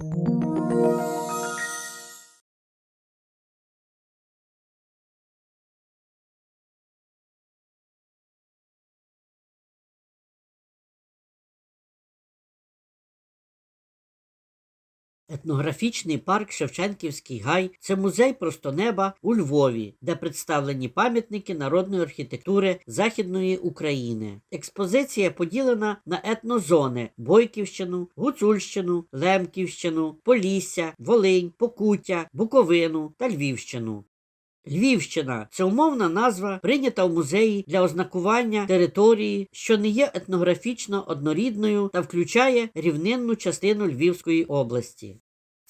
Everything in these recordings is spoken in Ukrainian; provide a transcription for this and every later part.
Música Етнографічний парк Шевченківський гай це музей просто неба у Львові, де представлені пам'ятники народної архітектури Західної України. Експозиція поділена на етнозони Бойківщину, Гуцульщину, Лемківщину, Полісся, Волинь, Покуття, Буковину та Львівщину. Львівщина це умовна назва, прийнята в музеї для ознакування території, що не є етнографічно однорідною та включає рівнинну частину Львівської області.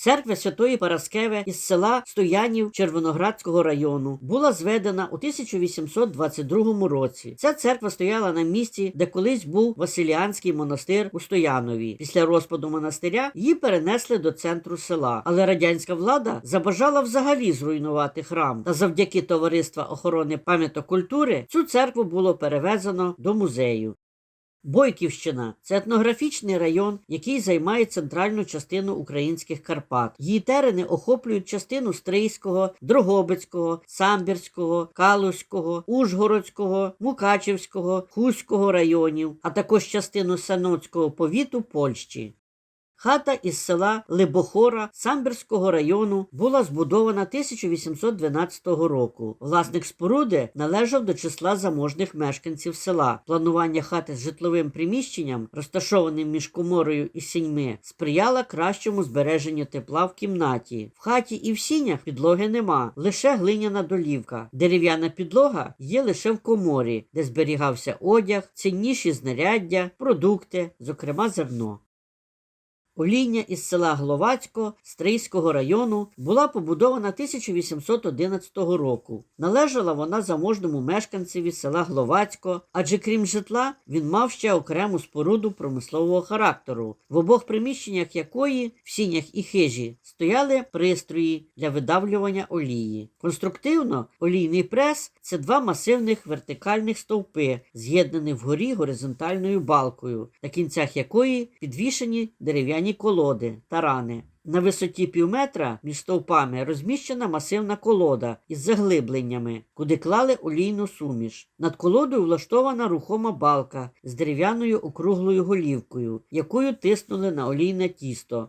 Церква Святої Параскеви із села Стоянів Червоноградського району була зведена у 1822 році. Ця церква стояла на місці, де колись був Василіанський монастир у Стоянові. Після розпаду монастиря її перенесли до центру села, але радянська влада забажала взагалі зруйнувати храм. Та завдяки товариства охорони пам'яток культури цю церкву було перевезено до музею. Бойківщина це етнографічний район, який займає центральну частину українських Карпат. Її терени охоплюють частину Стрийського, Дрогобицького, Самбірського, Калузького, Ужгородського, Мукачівського, Хуського районів, а також частину Саноцького повіту Польщі. Хата із села Либохора Самбірського району була збудована 1812 року. Власник споруди належав до числа заможних мешканців села. Планування хати з житловим приміщенням, розташованим між коморою і сіньми, сприяло кращому збереженню тепла в кімнаті. В хаті і в сінях підлоги нема, лише глиняна долівка. Дерев'яна підлога є лише в коморі, де зберігався одяг, цінніші знаряддя, продукти, зокрема зерно. Олійня із села Гловацько Стрийського району була побудована 1811 року. Належала вона заможному мешканцеві села Гловацько, адже крім житла, він мав ще окрему споруду промислового характеру, в обох приміщеннях якої, в сінях і хижі, стояли пристрої для видавлювання олії. Конструктивно олійний прес це два масивних вертикальних стовпи, з'єднані вгорі горизонтальною балкою, на кінцях якої підвішені дерев'яні колоди тарани. На висоті півметра між стовпами розміщена масивна колода із заглибленнями, куди клали олійну суміш. Над колодою влаштована рухома балка з дерев'яною округлою голівкою, якою тиснули на олійне тісто.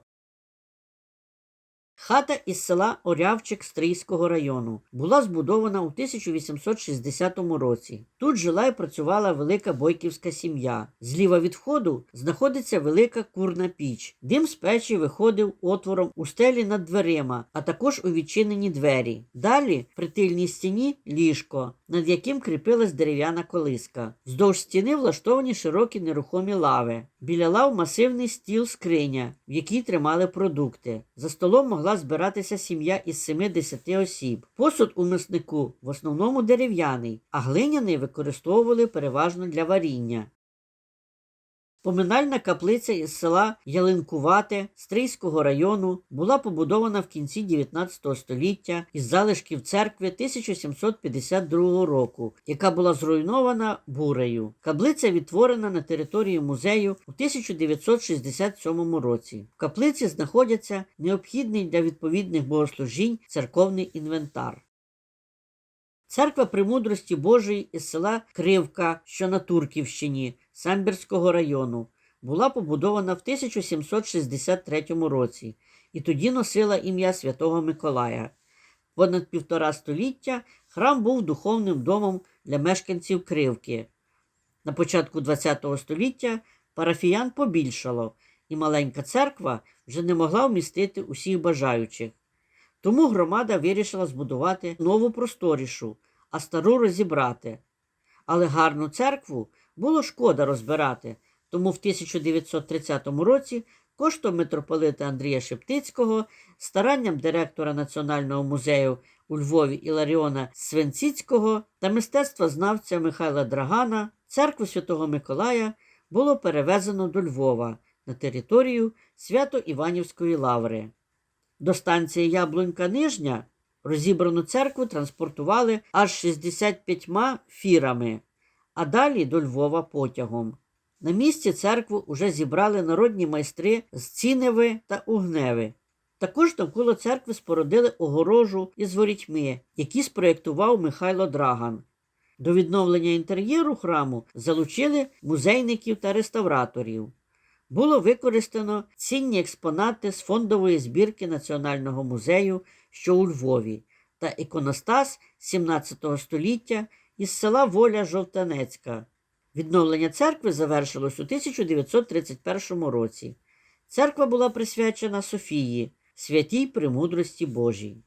Хата із села Орявчик Стрийського району була збудована у 1860 році. Тут жила і працювала велика бойківська сім'я. Зліва від входу знаходиться велика курна піч. Дим з печі виходив отвором у стелі над дверима, а також у відчинені двері. Далі при тильній стіні ліжко, над яким кріпилась дерев'яна колиска. Вздовж стіни влаштовані широкі нерухомі лави. Біля лав масивний стіл скриня, в якій тримали продукти. За столом могла збиратися сім'я із 7-10 осіб. Посуд у миснику в основному дерев'яний, а глиняний використовували переважно для варіння. Поминальна каплиця із села Ялинкувате Стрийського району була побудована в кінці 19 століття із залишків церкви 1752 року, яка була зруйнована бурею. Каплиця відтворена на території музею у 1967 році. В каплиці знаходяться необхідний для відповідних богослужінь церковний інвентар. Церква Премудрості Божої із села Кривка, що на Турківщині, Самбірського району, була побудована в 1763 році і тоді носила ім'я Святого Миколая. Понад півтора століття храм був духовним домом для мешканців Кривки. На початку ХХ століття парафіян побільшало, і маленька церква вже не могла вмістити усіх бажаючих. Тому громада вирішила збудувати нову просторішу, а стару розібрати. Але гарну церкву було шкода розбирати, тому в 1930 році коштом митрополита Андрія Шептицького, старанням директора Національного музею у Львові Іларіона Свенціцького та мистецтвознавця Михайла Драгана церкву Святого Миколая було перевезено до Львова на територію Свято-Іванівської лаври. До станції Яблунька Нижня розібрану церкву транспортували аж 65 фірами, а далі до Львова потягом. На місці церкву уже зібрали народні майстри з Ціневи та Угневи. Також навколо церкви спорудили огорожу із ворітьми, які спроєктував Михайло Драган. До відновлення інтер'єру храму залучили музейників та реставраторів. Було використано цінні експонати з фондової збірки Національного музею, що у Львові, та іконостас 17 століття із села Воля Жовтанецька. Відновлення церкви завершилось у 1931 році. Церква була присвячена Софії, святій премудрості Божій.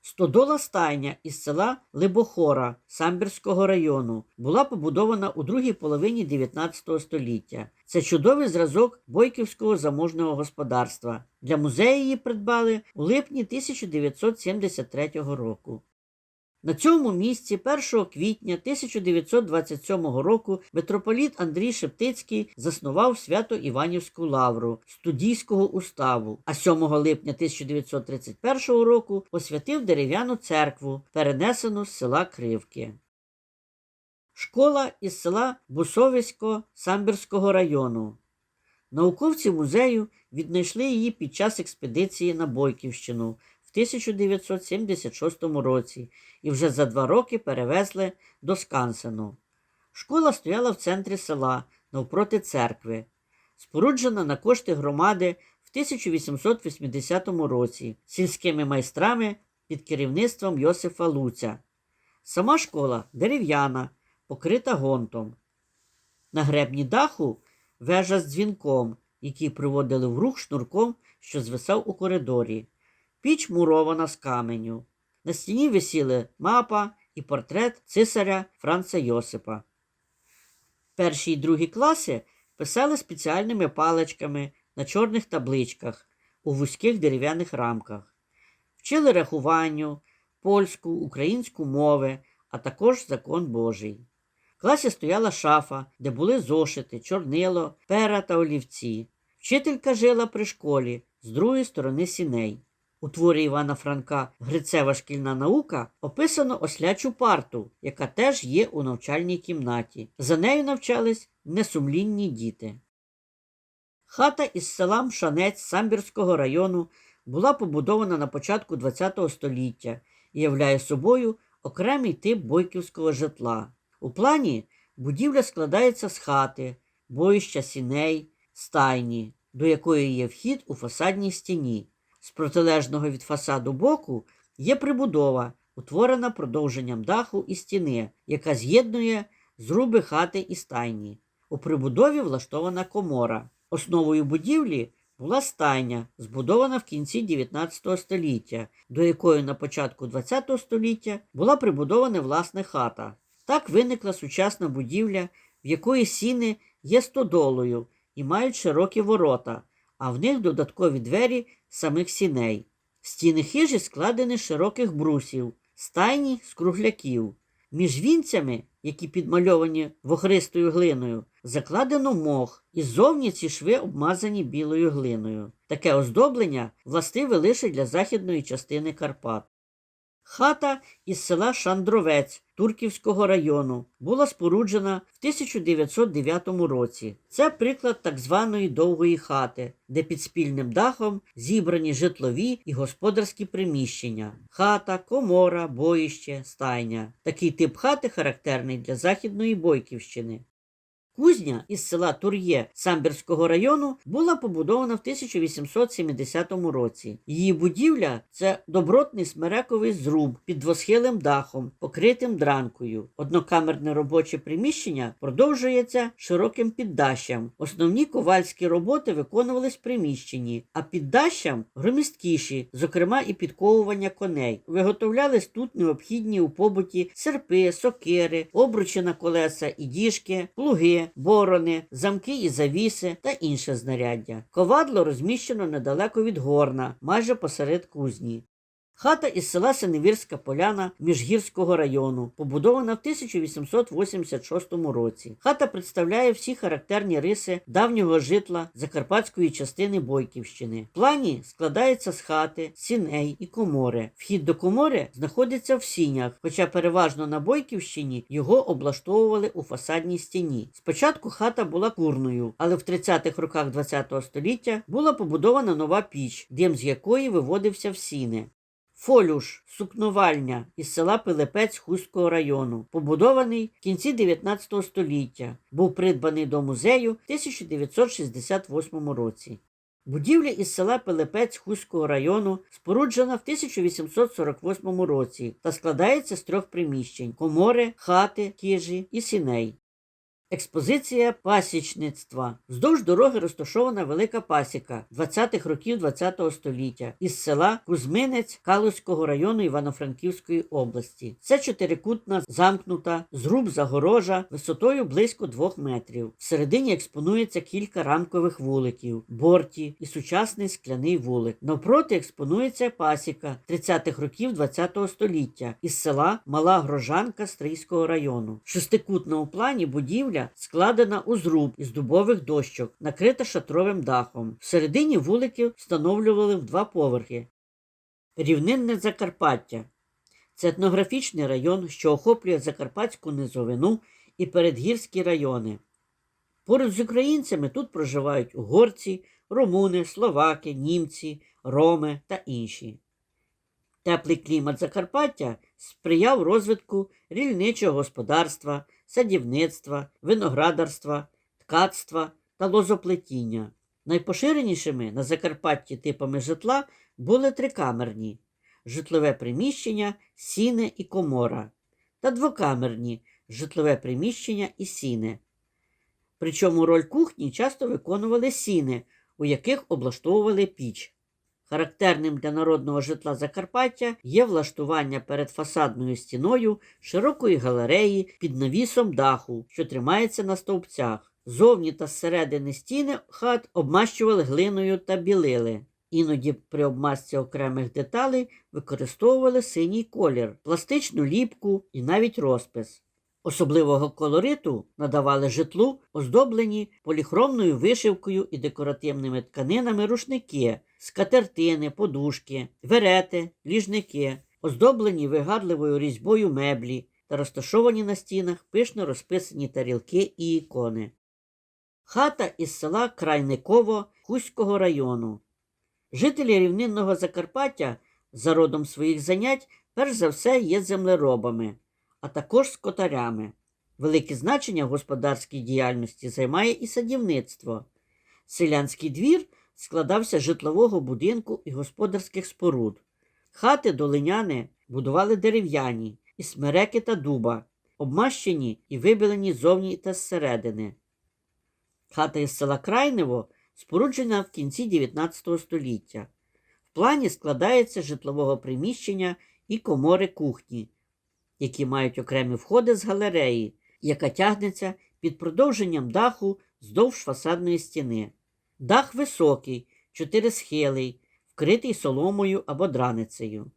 Стодола стайня із села Либохора Самбірського району була побудована у другій половині 19 століття. Це чудовий зразок бойківського заможного господарства. Для музею її придбали у липні 1973 року. На цьому місці 1 квітня 1927 року митрополіт Андрій Шептицький заснував свято Іванівську лавру студійського уставу, а 7 липня 1931 року посвятив дерев'яну церкву, перенесену з села Кривки. Школа із села Бусовисько Самбірського району. Науковці музею віднайшли її під час експедиції на Бойківщину 1976 році і вже за два роки перевезли до Скансену. Школа стояла в центрі села навпроти церкви, споруджена на кошти громади в 1880 році сільськими майстрами під керівництвом Йосифа Луця. Сама школа дерев'яна, покрита гонтом. На гребні даху вежа з дзвінком, який приводили в рух шнурком, що звисав у коридорі. Піч мурована з каменю. На стіні висіли мапа і портрет цисаря Франца Йосипа. Перші й другі класи писали спеціальними паличками на чорних табличках у вузьких дерев'яних рамках. Вчили рахуванню, польську, українську мови, а також закон Божий. В класі стояла шафа, де були зошити, чорнило, пера та олівці. Вчителька жила при школі з другої сторони сіней. У творі Івана Франка Грицева шкільна наука описано ослячу парту, яка теж є у навчальній кімнаті. За нею навчались несумлінні діти. Хата із села Мшанець Самбірського району була побудована на початку ХХ століття і являє собою окремий тип бойківського житла. У плані будівля складається з хати, боїща сіней, стайні, до якої є вхід у фасадній стіні. З протилежного від фасаду боку є прибудова, утворена продовженням даху і стіни, яка з'єднує зруби хати і стайні. У прибудові влаштована комора. Основою будівлі була стайня, збудована в кінці 19 століття, до якої на початку 20 століття була прибудована власне хата. Так виникла сучасна будівля, в якої сіни є стодолою і мають широкі ворота, а в них додаткові двері самих сіней. Стіни хижі складені з широких брусів, стайні з кругляків. Між вінцями, які підмальовані вохристою глиною, закладено мох, і ззовні ці шви обмазані білою глиною. Таке оздоблення властиве лише для західної частини Карпат. Хата із села Шандровець Турківського району була споруджена в 1909 році. Це приклад так званої довгої хати, де під спільним дахом зібрані житлові і господарські приміщення: хата, комора, боїще, стайня. Такий тип хати характерний для Західної Бойківщини. Кузня із села Тур'є Самбірського району була побудована в 1870 році. Її будівля це добротний смерековий зруб під двосхилим дахом, покритим дранкою. Однокамерне робоче приміщення продовжується широким піддащам. Основні ковальські роботи виконувались в приміщенні, а піддащам громісткіші, зокрема і підковування коней. Виготовлялись тут необхідні у побуті серпи, сокири, обручі на колеса і діжки, плуги борони, замки і завіси та інше знаряддя. Ковадло розміщено недалеко від горна, майже посеред кузні. Хата із села Синевірська Поляна Міжгірського району, побудована в 1886 році. Хата представляє всі характерні риси давнього житла закарпатської частини Бойківщини. В плані складається з хати, сіней і комори. Вхід до комори знаходиться в сінях, хоча переважно на Бойківщині його облаштовували у фасадній стіні. Спочатку хата була курною, але в 30-х роках ХХ століття була побудована нова піч, дим з якої виводився в сіни. Фолюш сукновальня із села Пилипець Хуського району, побудований в кінці 19 століття, був придбаний до музею в 1968 році. Будівля із села Пилипець Хуського району споруджена в 1848 році та складається з трьох приміщень: комори, хати, хижі і сіней. Експозиція пасічництва. Вздовж дороги розташована велика пасіка 20-х років ХХ століття із села Кузьминець Калузького району Івано-Франківської області. Це чотирикутна замкнута зруб загорожа висотою близько двох метрів. Всередині експонується кілька рамкових вуликів, борті і сучасний скляний вулик. Навпроти експонується пасіка 30-х років ХХ століття із села Мала Грожанка Стрийського району. Шестикутна у плані будівля складена у зруб із дубових дощок, накрита шатровим дахом. Всередині вуликів встановлювали в два поверхи. Рівнинне Закарпаття. Це етнографічний район, що охоплює Закарпатську низовину і передгірські райони. Поруч з українцями тут проживають угорці, румуни, словаки, німці, роми та інші. Теплий клімат Закарпаття сприяв розвитку рільничого господарства, садівництва, виноградарства, ткацтва та лозоплетіння. Найпоширенішими на Закарпатті типами житла були трикамерні житлове приміщення, сіне і комора, та двокамерні житлове приміщення і сіне. Причому роль кухні часто виконували сіни, у яких облаштовували піч. Характерним для народного житла Закарпаття є влаштування перед фасадною стіною широкої галереї під навісом даху, що тримається на стовпцях. Зовні та зсередини стіни хат обмащували глиною та білили. Іноді при обмазці окремих деталей використовували синій колір, пластичну ліпку і навіть розпис. Особливого колориту надавали житлу оздоблені поліхромною вишивкою і декоративними тканинами рушники, скатертини, подушки, верети, ліжники, оздоблені вигадливою різьбою меблі та розташовані на стінах пишно розписані тарілки і ікони. Хата із села Крайниково Хуського району. Жителі рівнинного Закарпаття за родом своїх занять перш за все є землеробами а також скотарями. Велике значення в господарській діяльності займає і садівництво. Селянський двір складався з житлового будинку і господарських споруд. Хати долиняни будували дерев'яні, і смереки та дуба, обмащені і вибілені зовні та зсередини. Хата із села Крайнево споруджена в кінці 19 століття. В плані складається житлового приміщення і комори кухні які мають окремі входи з галереї, яка тягнеться під продовженням даху вздовж фасадної стіни. Дах високий, чотирисхилий, вкритий соломою або драницею.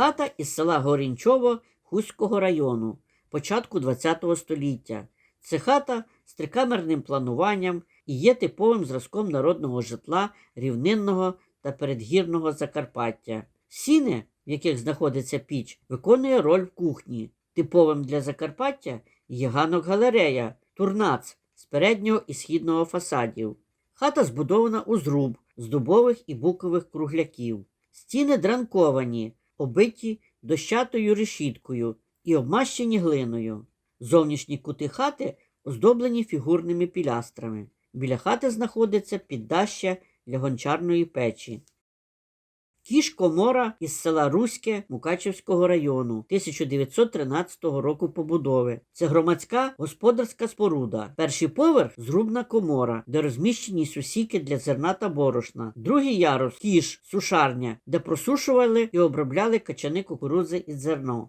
Хата із села Горінчово Хуського району, початку ХХ століття. Це хата з трикамерним плануванням і є типовим зразком народного житла рівнинного та передгірного Закарпаття. Сіни, в яких знаходиться піч, виконує роль в кухні. Типовим для Закарпаття є ганок-галерея, турнац з переднього і східного фасадів. Хата збудована у зруб з дубових і букових кругляків. Стіни дранковані, обиті дощатою решіткою і обмащені глиною. Зовнішні кути хати оздоблені фігурними пілястрами. Біля хати знаходиться піддаща для гончарної печі. Кіш Комора із села Руське Мукачівського району 1913 року побудови. Це громадська господарська споруда. Перший поверх зрубна комора, де розміщені сусіки для зерна та борошна. Другий ярус кіш, сушарня, де просушували і обробляли качани кукурудзи і зерно.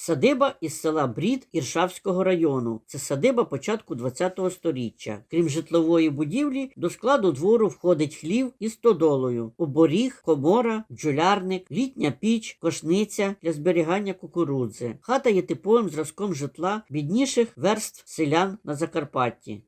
Садиба із села Брід Іршавського району. Це садиба початку ХХ століття. Крім житлової будівлі, до складу двору входить хлів із стодолою, оборіг, комора, бджолярник, літня піч, кошниця для зберігання кукурудзи. Хата є типовим зразком житла бідніших верств селян на Закарпатті.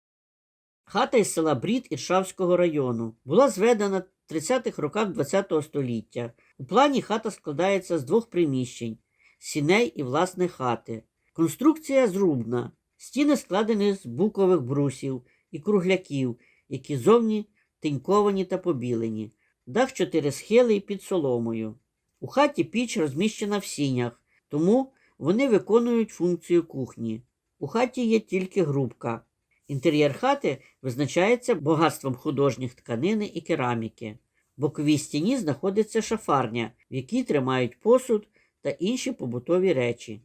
Хата із села Брід Іршавського району була зведена в 30-х роках ХХ століття. У плані хата складається з двох приміщень сіней і власне хати. Конструкція зрубна. Стіни складені з букових брусів і кругляків, які зовні тиньковані та побілені. Дах чотири схили під соломою. У хаті піч розміщена в сінях, тому вони виконують функцію кухні. У хаті є тільки грубка. Інтер'єр хати визначається багатством художніх тканини і кераміки. В боковій стіні знаходиться шафарня, в якій тримають посуд та інші побутові речі.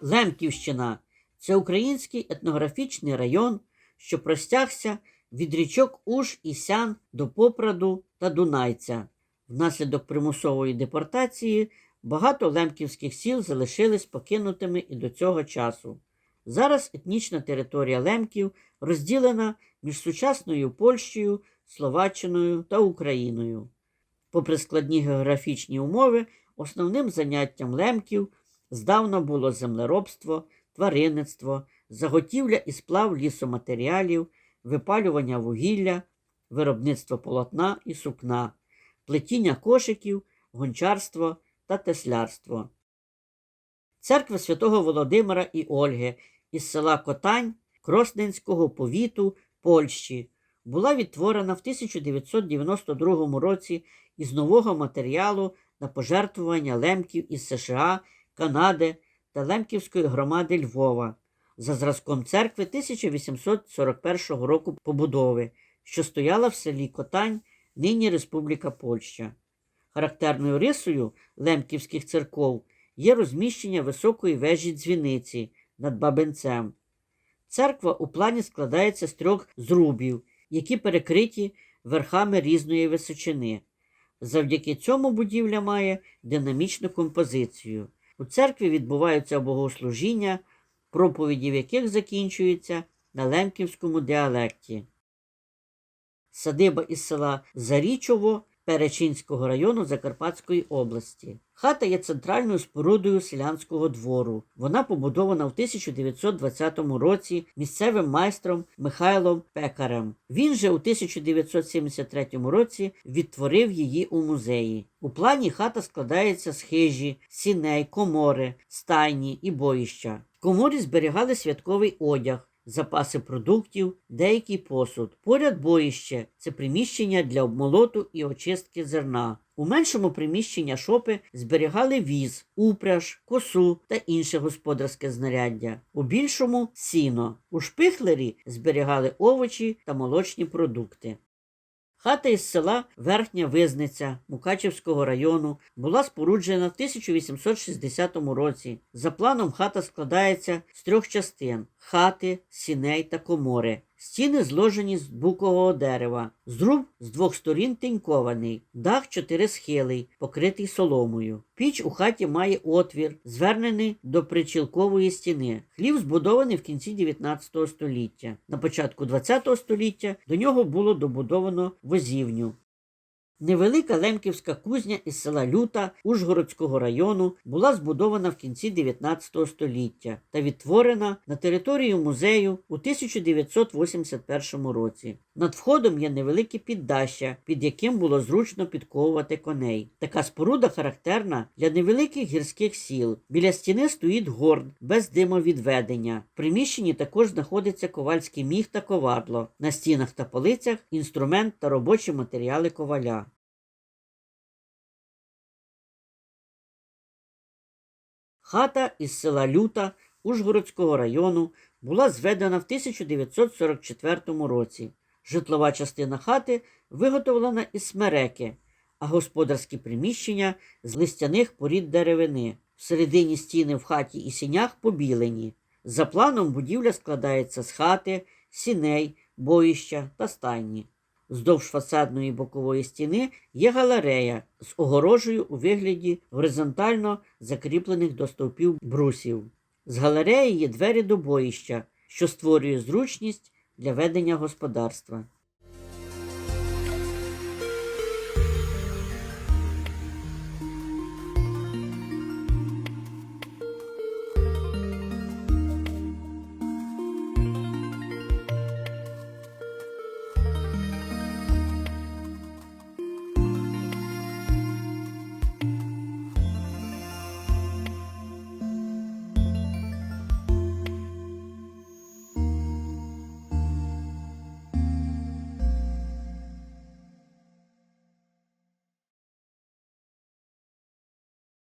Лемківщина це український етнографічний район, що простягся від річок Уж і Сян до Попраду та Дунайця. Внаслідок примусової депортації багато лемківських сіл залишились покинутими і до цього часу. Зараз етнічна територія лемків розділена між сучасною Польщею, Словаччиною та Україною. Попри складні географічні умови, основним заняттям лемків здавна було землеробство, тваринництво, заготівля і сплав лісоматеріалів, випалювання вугілля, виробництво полотна і сукна плетіння кошиків, гончарство та теслярство. Церква святого Володимира і Ольги із села Котань Кросненського повіту Польщі була відтворена в 1992 році із нового матеріалу на пожертвування лемків із США, Канади та Лемківської громади Львова за зразком церкви 1841 року побудови, що стояла в селі Котань нині Республіка Польща. Характерною рисою лемківських церков є розміщення високої вежі дзвіниці над бабинцем. Церква у плані складається з трьох зрубів, які перекриті верхами різної височини. Завдяки цьому будівля має динамічну композицію. У церкві відбуваються богослужіння, проповіді в яких закінчуються на лемківському діалекті садиба із села Зарічово Перечинського району Закарпатської області. Хата є центральною спорудою селянського двору. Вона побудована в 1920 році місцевим майстром Михайлом Пекарем. Він же у 1973 році відтворив її у музеї. У плані хата складається з хижі, сіней, комори, стайні і боїща. В коморі зберігали святковий одяг запаси продуктів, деякий посуд. Поряд боїще це приміщення для обмолоту і очистки зерна. У меншому приміщення шопи зберігали віз, упряж, косу та інше господарське знаряддя. У більшому сіно. У шпихлері зберігали овочі та молочні продукти. Хата із села Верхня Визниця Мукачівського району була споруджена в 1860 році. За планом хата складається з трьох частин хати, сіней та комори. Стіни зложені з букового дерева, зруб з двох сторін тинькований, дах чотирисхилий, покритий соломою. Піч у хаті має отвір, звернений до причілкової стіни. Хлів збудований в кінці 19 століття. На початку 20 століття до нього було добудовано возівню. Невелика лемківська кузня із села Люта Ужгородського району була збудована в кінці 19 століття та відтворена на територію музею у 1981 році. Над входом є невелике піддаща, під яким було зручно підковувати коней. Така споруда характерна для невеликих гірських сіл. Біля стіни стоїть горн без димовідведення. В приміщенні також знаходиться ковальський міг та ковадло. На стінах та полицях інструмент та робочі матеріали коваля. Хата із села Люта Ужгородського району була зведена в 1944 році. Житлова частина хати виготовлена із смереки, а господарські приміщення з листяних порід деревини. Всередині стіни в хаті і сінях побілені. За планом будівля складається з хати, сіней, боїща та стайні. Вздовж фасадної бокової стіни є галерея з огорожею у вигляді горизонтально закріплених до стовпів брусів. З галереї є двері до боїща, що створює зручність для ведення господарства.